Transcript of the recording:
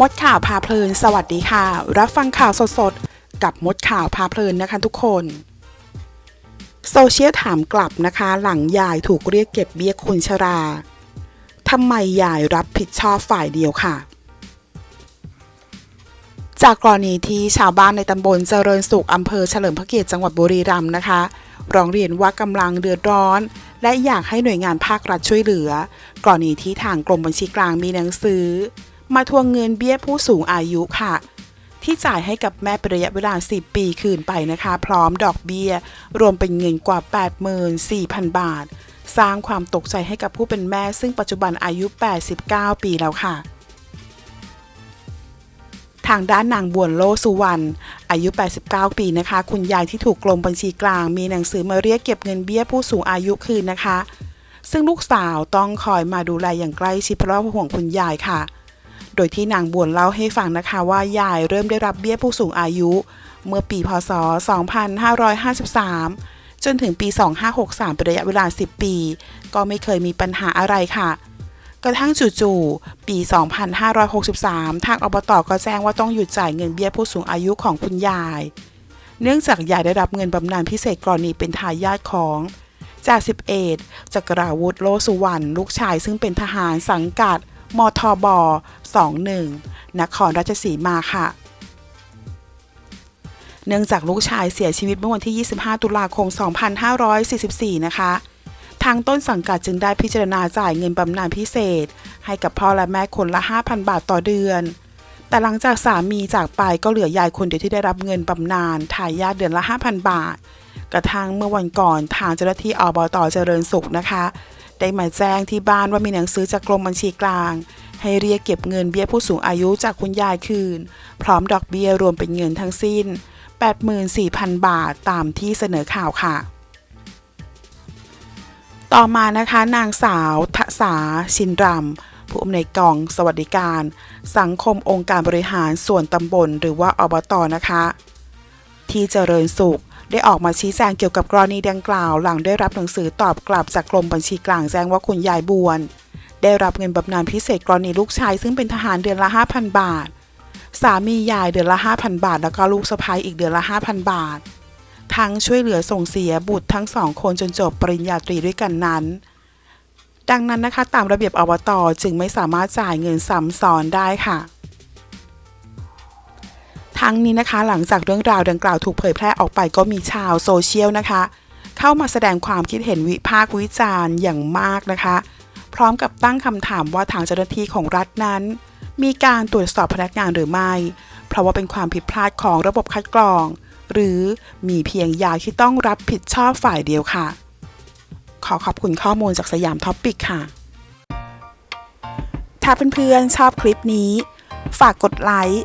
มดข่าวพาเพลิน สวัสดีค่ะ รับฟังข่าวสดๆ กับมดข่าวพาเพลินนะคะทุกคนโซเชียลถามกลับนะคะ หลังยายถูกเรียกเก็บเบี้ยคนชราทำไมยายรับผิดชอบฝ่ายเดียวค่ะ จากกรณีที่ชาวบ้านในตำบลเจริญสุขอำเภอเฉลิมพระเกียรติจังหวัดบุรีรัมย์นะคะร้องเรียนว่ากำลังเดือดร้อน และอยากให้หน่วยงานภาครัฐช่วยเหลือ กรณีที่ทางกรมบัญชีกลางมีหนังสือ มาทวงเงินเบี้ยผู้สูงอายุค่ะ ที่จ่ายให้กับแม่เป็นระยะเวลา 10 ปีคืนไปนะคะ พร้อมดอกเบี้ย รวมเป็นเงินกว่า 84,000 บาท สร้างความตกใจให้กับผู้เป็นแม่ ซึ่งปัจจุบันอายุ 89 ปีแล้วค่ะทางด้านนางบวนโลสุวรรณอายุ 89 ปีนะคะ คุณยายที่ถูกกรมบัญชีกลาง มีหนังสือมาเรียกเก็บเงินเบี้ยผู้สูงอายุคืนนะคะ ซึ่งลูกสาวต้องคอยมาดูแลอย่างใกล้ชิดเพราะห่วงคุณยายค่ะ โดยที่นางบวนเล่าให้ฟังนะคะว่ายายเริ่มได้รับเบี้ยผู้สูงอายุ เมื่อปีพศ 2553 จนถึงปี 2563 เป็นระยะเวลา 10 ปี ก็ไม่เคยมีปัญหาอะไรค่ะ กระทั่งจู่ๆปี 2563 ทางอบตก็แจ้งว่าต้องหยุดจ่ายเงินเบี้ยผู้สูงอายุของคุณยาย เนื่องจากยายได้รับเงินบำนาญพิเศษกรณีเป็นทายาทของจ่าสิบเอกจักราวุธโลสุวรรณลูกชายซึ่งเป็นทหารสังกัด มทบ 21 นครราชสีมาค่ะ เนื่องจากลูกชายเสียชีวิตเมื่อวันที่ 25 ตุลาคม 2544 นะคะ ทางต้นสังกัดจึงได้พิจารณาจ่ายเงินบำนาญพิเศษ ให้กับพ่อและแม่คนละ 5,000 บาทต่อเดือน แต่หลังจากสามีจากไปก็เหลือยายคนเดียวที่ได้รับเงินบำนาญทายาทเดือนละ 5,000 บาท กระทั่งเมื่อวันก่อนทางเจ้าหน้าที่อบตเจริญสุขนะคะ ได้มาแจ้งที่บ้านว่ามีหนังสือจากกรมบัญชีกลาง ให้เรียกเก็บเงินเบี้ยผู้สูงอายุจากคุณยายคืน พร้อมดอกเบี้ยรวมเป็นเงินทั้งสิ้น 84,000 บาทตามที่เสนอข่าวค่ะ ต่อมานะคะนางสาวทสาชินรำผู้อำนวยกองสวัสดิการ สังคมองค์การบริหารส่วนตำบล หรือว่าอบตนะคะ ที่เจริญสุข ได้ออกมาชี้แจงเกี่ยวกับกรณีดังกล่าว หลังได้รับหนังสือตอบกลับจากกรมบัญชีกลางแจ้งว่าคุณยายบวน ได้รับเงินบำนาญพิเศษกรณีลูกชาย ซึ่งเป็นทหารเดือนละ 5,000 บาท สามียายเดือนละ 5,000 บาท แล้วก็ลูกสะใภ้อีกเดือนละ 5,000 บาท ทั้งช่วยเหลือส่งเสียบุตรทั้งสองคนจนจบปริญญาตรีด้วยกันนั้นดังนั้นนะคะตามระเบียบอบตจึงไม่สามารถจ่ายเงินซ้ำซ้อนได้ค่ะ ทั้งนี้นะคะ หลังจากเรื่องราวดังกล่าวถูกเผยแพร่ออกไปก็มีชาวโซเชียลนะคะ เข้ามาแสดงความคิดเห็นวิพากษ์วิจารณ์อย่างมากนะคะ พร้อมกับตั้งคำถามว่าทางเจ้าหน้าที่ของรัฐนั้น มีการตรวจสอบพนักงานหรือไม่ เพราะว่าเป็นความผิดพลาดของระบบคัดกรอง หรือมีเพียงยาที่ต้องรับผิดชอบฝ่ายเดียวค่ะ ขอขอบคุณข้อมูลจากสยามท็อปปิกค่ะ ถ้าเพื่อนๆชอบคลิปนี้ ฝากกดไลค์